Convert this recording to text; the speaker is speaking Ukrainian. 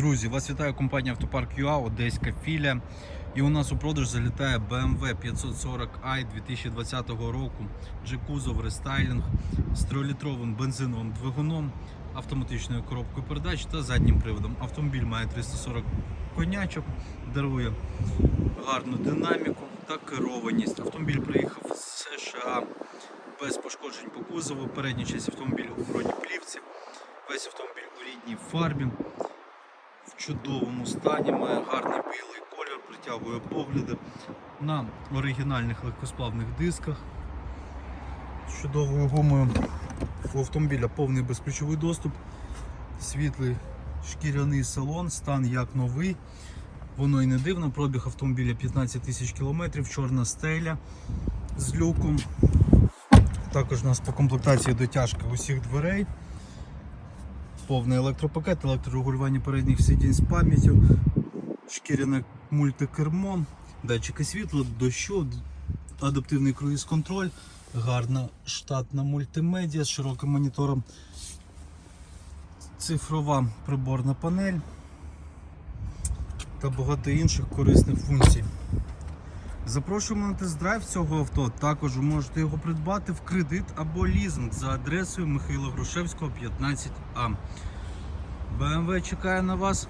Друзі, вас вітає компанія Автопарк ЮА, Одеська філія. І у нас у продаж залітає BMW 540i 2020 року. G-кузов рестайлінг з 3-літровим бензиновим двигуном, автоматичною коробкою передач та заднім приводом. Автомобіль має 340 конячок, дарує гарну динаміку та керованість. Автомобіль приїхав з США без пошкоджень по кузову. Передня частина автомобіля у бронеплівці. Весь автомобіль у рідній фарбі чудовому стані, має гарний білий колір, притягує погляди на оригінальних легкосплавних дисках. З чудовою гумою у автомобіля повний безключовий доступ, світлий шкіряний салон, стан як новий. Воно і не дивно, пробіг автомобіля 15 тисяч кілометрів, чорна стеля з люком. Також у нас по комплектації дотяжка усіх дверей повний електропакет, електрорегулювання передніх сидінь з пам'яттю, шкіряне мультикермо, датчики світла, дощу, адаптивний круїз-контроль, гарна штатна мультимедіа з широким монітором, цифрова приборна панель та багато інших корисних функцій. Запрошуємо на тест-драйв цього авто. Також ви можете його придбати в кредит або лізинг за адресою Михайла Грушевського, 15А. BMW чекає на вас.